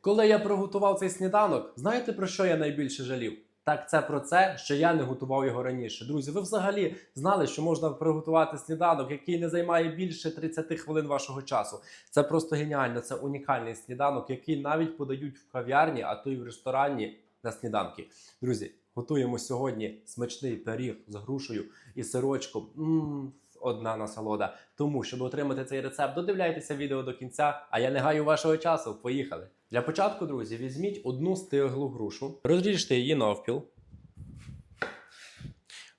Коли я приготував цей сніданок, знаєте про що я найбільше жалів? Так, це про це, що я не готував його раніше. Друзі, ви взагалі знали, що можна приготувати сніданок, який не займає більше 30 хвилин вашого часу. Це просто геніально. Це унікальний сніданок, який навіть подають в кав'ярні, а то й в ресторані на сніданки. Друзі, готуємо сьогодні смачний пиріг з грушею і сирочком. Мм, одна насолода. Тому, щоб отримати цей рецепт, додивляйтеся відео до кінця, а я не гаю вашого часу. Поїхали! Для початку, друзі, візьміть одну стиглу грушу, розріжте її навпіл.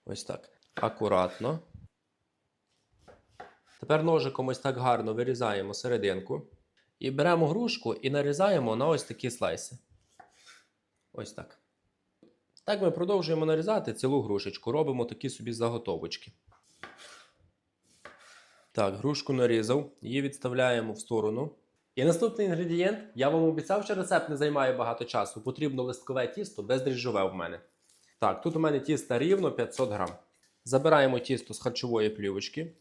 Ось так. Акуратно. Тепер ножиком ось так гарно вирізаємо серединку. І беремо грушку і нарізаємо на ось такі слайси. Ось так. Так ми продовжуємо нарізати цілу грушечку. Робимо такі собі заготовочки. Так, грушку нарізав, її відставляємо в сторону. І наступний інгредієнт, я вам обіцяв, що рецепт не займає багато часу. Потрібно листкове тісто бездріжджове в мене. Так, тут у мене тісто рівно 500 грам. Забираємо тісто з харчової плівочки.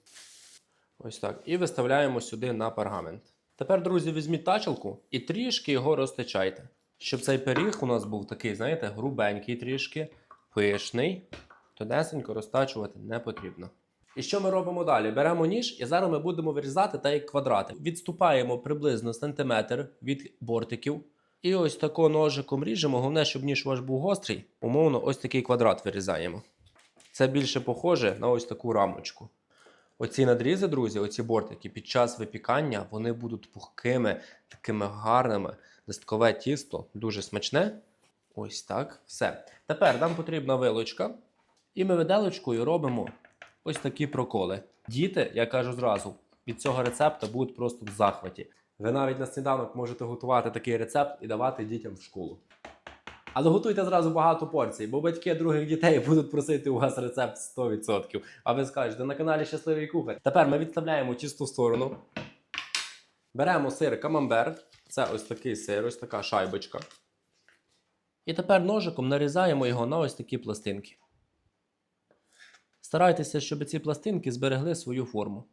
Ось так. І виставляємо сюди на пергамент. Тепер, друзі, візьміть тачелку і трішки його розтичайте. Щоб цей пиріг у нас був такий, знаєте, грубенький трішки, пишний, тонесенько розтачувати не потрібно. І що ми робимо далі? Беремо ніж і зараз ми будемо вирізати так як квадрати. Відступаємо приблизно сантиметр від бортиків. І ось тако ножиком ріжемо. Головне, щоб ніж ваш був гострий. Умовно, ось такий квадрат вирізаємо. Це більше похоже на ось таку рамочку. Оці надрізи, друзі, оці бортики під час випікання вони будуть пухкими, такими гарними. Листкове тісто дуже смачне. Ось так. Все. Тепер нам потрібна вилочка. І ми виделочкою робимо ось такі проколи. Діти, я кажу зразу, від цього рецепта будуть просто в захваті. Ви навіть на сніданок можете готувати такий рецепт і давати дітям в школу. Але готуйте зразу багато порцій, бо батьки других дітей будуть просити у вас рецепт 100%. А ви скажете на каналі Щасливий кухар. Тепер ми відставляємо чисту сторону. Беремо сир камамбер. Це ось такий сир, ось така шайбочка. І тепер ножиком нарізаємо його на ось такі пластинки. Старайтеся, щоб ці пластинки зберегли свою форму.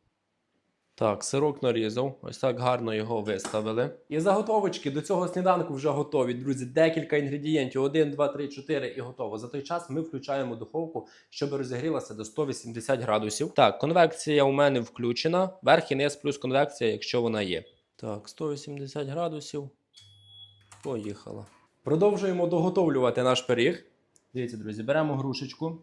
Так, сирок нарізав, ось так гарно його виставили. І заготовочки до цього сніданку вже готові, друзі. Декілька інгредієнтів: 1, 2, 3, 4 і готово. За той час ми включаємо духовку, щоб розігрілася до 180 градусів. Так, конвекція у мене включена. Верх і низ плюс конвекція, якщо вона є. Так, 180 градусів. Поїхала. Продовжуємо доготовлювати наш пиріг. Дивіться, друзі, беремо грушечку.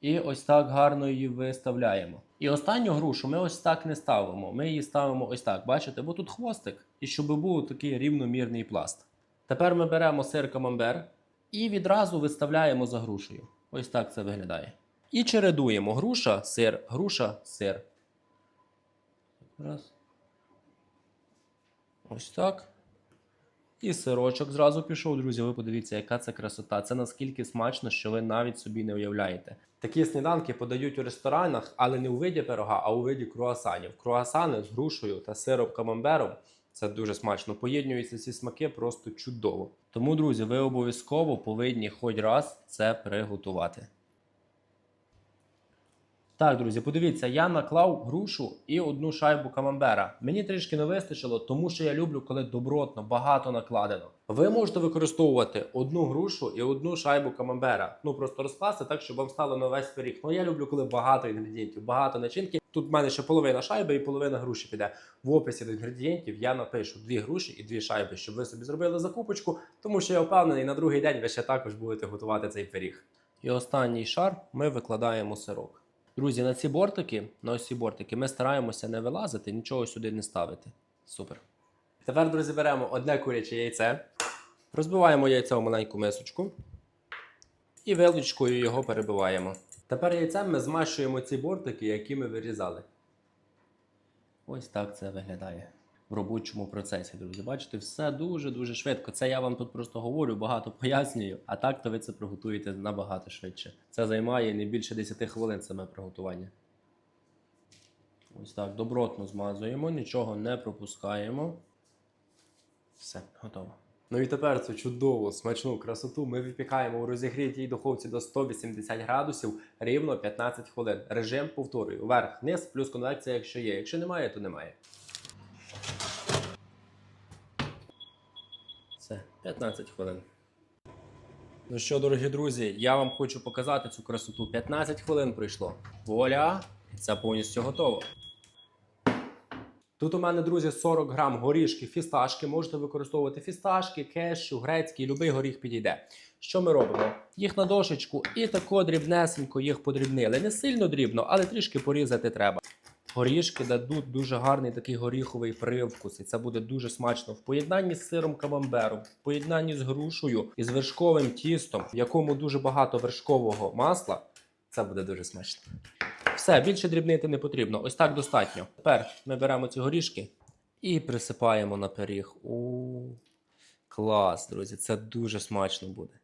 І ось так гарно її виставляємо. І останню грушу ми ось так не ставимо. Ми її ставимо ось так, бачите, бо тут хвостик, і щоб був такий рівномірний пласт. Тепер ми беремо сир камамбер і відразу виставляємо за грушею. Ось так це виглядає. І чередуємо груша, сир, груша, сир. Раз. Ось так. І сирочок зразу пішов, друзі. Ви подивіться, яка це красота. Це наскільки смачно, що ви навіть собі не уявляєте. Такі сніданки подають у ресторанах, але не у виді пирога, а у виді круасанів. Круасани з грушею та сиром камамбером. Це дуже смачно. Поєднуються ці смаки просто чудово. Тому, друзі, ви обов'язково повинні хоч раз це приготувати. Так, друзі, подивіться, я наклав грушу і одну шайбу камамбера. Мені трішки не вистачило, тому що я люблю, коли добротно, багато накладено. Ви можете використовувати одну грушу і одну шайбу камамбера. Ну просто розкласти так, щоб вам стало на весь пиріг. Ну я люблю, коли багато інгредієнтів, багато начинки. Тут в мене ще половина шайби і половина груші піде. В описі до інгредієнтів я напишу дві груші і дві шайби, щоб ви собі зробили закупочку, тому що я впевнений, на другий день ви ще також будете готувати цей пиріг. І останній шар ми викладаємо сирок. Друзі, на ці бортики, на ось ці бортики, ми стараємося не вилазити, нічого сюди не ставити. Супер. Тепер, друзі, беремо одне куряче яйце, розбиваємо яйце в маленьку мисочку і вилочкою його перебиваємо. Тепер яйцем ми змащуємо ці бортики, які ми вирізали. Ось так це виглядає в робочому процесі, друзі. Бачите, все дуже-дуже швидко. Це я вам тут просто говорю, багато пояснюю, а так то ви це приготуєте набагато швидше. Це займає не більше 10 хвилин саме приготування. Ось так, добротно змазуємо, нічого не пропускаємо. Все, готово. Ну і тепер цю чудову смачну красоту ми випікаємо у розігрітій духовці до 180 градусів рівно 15 хвилин. Режим повторюю: вверх, вниз, плюс конвекція, якщо є. Якщо немає, то немає. Все, 15 хвилин. Ну що, дорогі друзі, я вам хочу показати цю красоту. 15 хвилин пройшло. Воля, це повністю готово. Тут у мене, друзі, 40 грам горішки, фісташки. Можете використовувати фісташки, кешю, грецький, любий горіх підійде. Що ми робимо? Їх на дошечку і тако дрібнесенько їх подрібнили. Не сильно дрібно, але трішки порізати треба. Горішки дадуть дуже гарний такий горіховий привкус, і це буде дуже смачно в поєднанні з сиром камамбером, в поєднанні з грушею і з вершковим тістом, в якому дуже багато вершкового масла. Це буде дуже смачно. Все, більше дрібнити не потрібно. Ось так достатньо. Тепер ми беремо ці горішки і присипаємо на пиріг. У клас, друзі, це дуже смачно буде.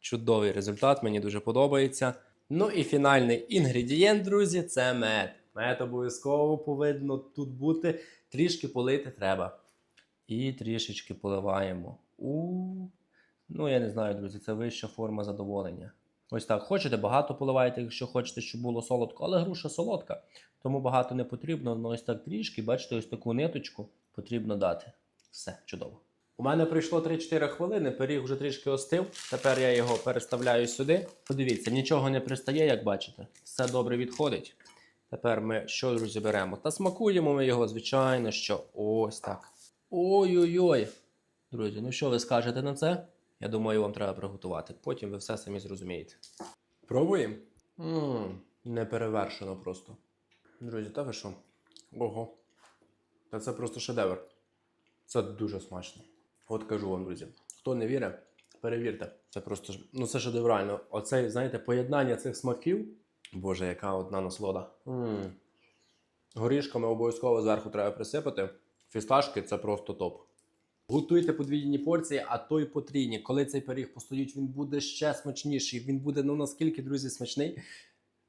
Чудовий результат, мені дуже подобається. Ну і фінальний інгредієнт, друзі, це мед. Мед обов'язково повинно тут бути. Трішки полити треба. І трішечки поливаємо. У. Ну, я не знаю, друзі, це вища форма задоволення. Ось так. Хочете, багато поливаєте, якщо хочете, щоб було солодко, але груша солодка, тому багато не потрібно. Ну ось так трішки, бачите, ось таку ниточку потрібно дати. Все, чудово. У мене пройшло 3-4 хвилини, пиріг вже трішки остив. Тепер я його переставляю сюди. Подивіться, нічого не пристає, як бачите. Все добре відходить. Тепер ми що, друзі, беремо? Та смакуємо ми його, звичайно, що ось так. Ой-ой-ой. Друзі, ну що ви скажете на це? Я думаю, вам треба приготувати. Потім ви все самі зрозумієте. Пробуємо? Ммм, неперевершено просто. Друзі, та ви що? Ого. Та це просто шедевр. Це дуже смачно. От кажу вам, друзі. Хто не вірить, перевірте. Це просто ну це шедеврально. Оце, знаєте, поєднання цих смаків. Боже, яка одна насолода. м Горішками обов'язково зверху треба присипати. Фісташки це просто топ. Готуйте подвійні порції, а то й потрійні. Коли цей пиріг постоїть, він буде ще смачніший. Він буде ну наскільки, друзі, смачний.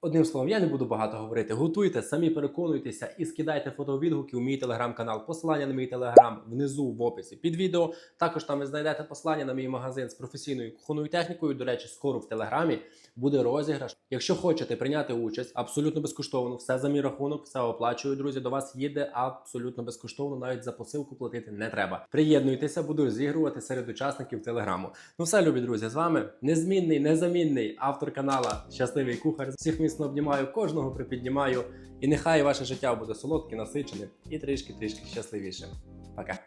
Одним словом, я не буду багато говорити. Готуйте, самі переконуйтеся і скидайте фотовідгуки у мій телеграм-канал. Посилання на мій телеграм внизу в описі під відео. Також там ви знайдете посилання на мій магазин з професійною кухонною технікою. До речі, скоро в телеграмі буде розіграш. Якщо хочете прийняти участь, абсолютно безкоштовно, все за мій рахунок, все оплачую. Друзі, до вас їде абсолютно безкоштовно, навіть за посилку платити не треба. Приєднуйтеся, буду розігрувати серед учасників телеграму. Ну все, любі друзі, з вами незмінний, незамінний автор канала Щасливий кухар. Всіх міцно обнімаю, кожного припіднімаю. І нехай ваше життя буде солодке, насичене і трішки трішки щасливіше. Пока.